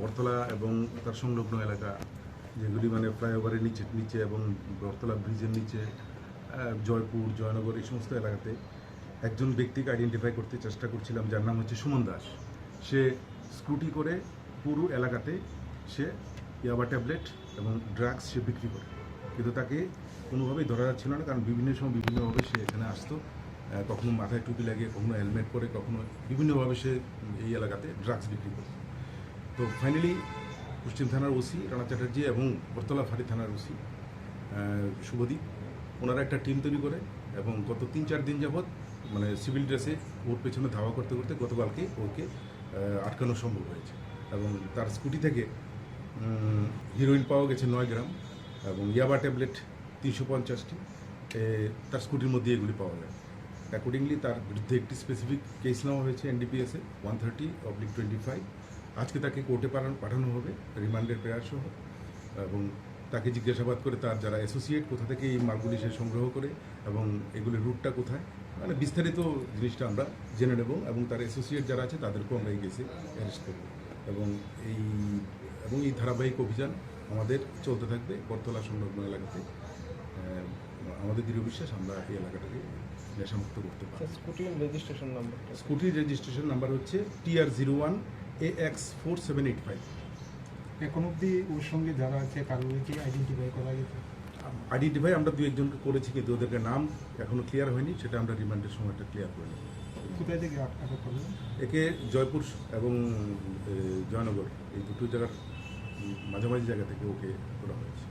বরতলা এবং তার সংলগ্ন এলাকা যেগুলি মানে ফ্লাইওভারের নিচে নিচে এবং বরতলা ব্রিজের নিচে জয়পুর, জয়নগর এই সমস্ত এলাকাতে একজন ব্যক্তিকে আইডেন্টিফাই করতে চেষ্টা করছিলাম, যার নাম হচ্ছে সুমন দাস। সে স্ক্রুটি করে পুরো এলাকাতে সে ইয়াবা ট্যাবলেট এবং ড্রাগস সে বিক্রি করে। কিন্তু তাকে কোনোভাবেই ধরা যাচ্ছিল না, কারণ বিভিন্ন সময় বিভিন্নভাবে সে এখানে আসতো কখনো মাথায় টুপি লাগিয়ে, কখনো হেলমেট পরে, কখনো বিভিন্নভাবে সে এই এলাকাতে ড্রাগস বিক্রি করে তো ফাইনালি পশ্চিম থানার ওসি রানা চ্যাটার্জি এবং বরতলা ফাঁড়ি থানার ওসি শুভদীপ, ওনারা একটা টিম তৈরি করে এবং গত তিন চার দিন যাবৎ মানে সিভিল ড্রেসে ওর পেছনে ধাওয়া করতে করতে গতকালকে ওকে আটকানো সম্ভব হয়েছে এবং তার স্কুটি থেকে হিরোইন পাওয়া গেছে নয় গ্রাম এবং ইয়াবা ট্যাবলেট তিনশো পঞ্চাশটি তার স্কুটির মধ্যে এগুলি পাওয়া যায়। অ্যাকর্ডিংলি তার বিরুদ্ধে একটি স্পেসিফিক কেস নেওয়া হয়েছে এনডিপিএসে one thirty oblique twenty five আজকে তাকে কোর্টে পাঠানো পাঠানো হবে রিমান্ডের প্রেয়ার সহ এবং তাকে জিজ্ঞাসাবাদ করে তার যারা অ্যাসোসিয়েট কোথা থেকে এই মালগুলি সে সংগ্রহ করে এবং এগুলির রুটটা কোথায় মানে বিস্তারিত জিনিসটা আমরা জেনে নেব এবং তার অ্যাসোসিয়েট যারা আছে তাদেরকেও আমরা এই কেসে অ্যারেস্ট করব এবং এই এবং এই ধারাবাহিক অভিযান আমাদের চলতে থাকবে বরতলা সংলগ্ন এলাকাতে। আমাদের দৃঢ় বিশ্বাস আমরা এই এলাকাটাকে নেশামুক্ত করতে পারব। স্কুটির রেজিস্ট্রেশন নাম্বার স্কুটির রেজিস্ট্রেশন নাম্বার হচ্ছে TR zero one A X four seven eight five এখন অবধি ওর সঙ্গে যারা আছে কারোরকে আইডেন্টিফাই করা গেছে? আইডেন্টিফাই আমরা দু একজনকে করেছি কিন্তু ওদেরকে নাম এখনও ক্লিয়ার হয়নি সেটা আমরা রিমান্ডের সময়টা ক্লিয়ার করে নেব। কোথায় থেকে আট- আটক করলেন একে জয়পুর এবং জয়নগর এই দুটো জায়গার মাঝামাঝি জায়গা থেকে ওকে করা হয়েছে।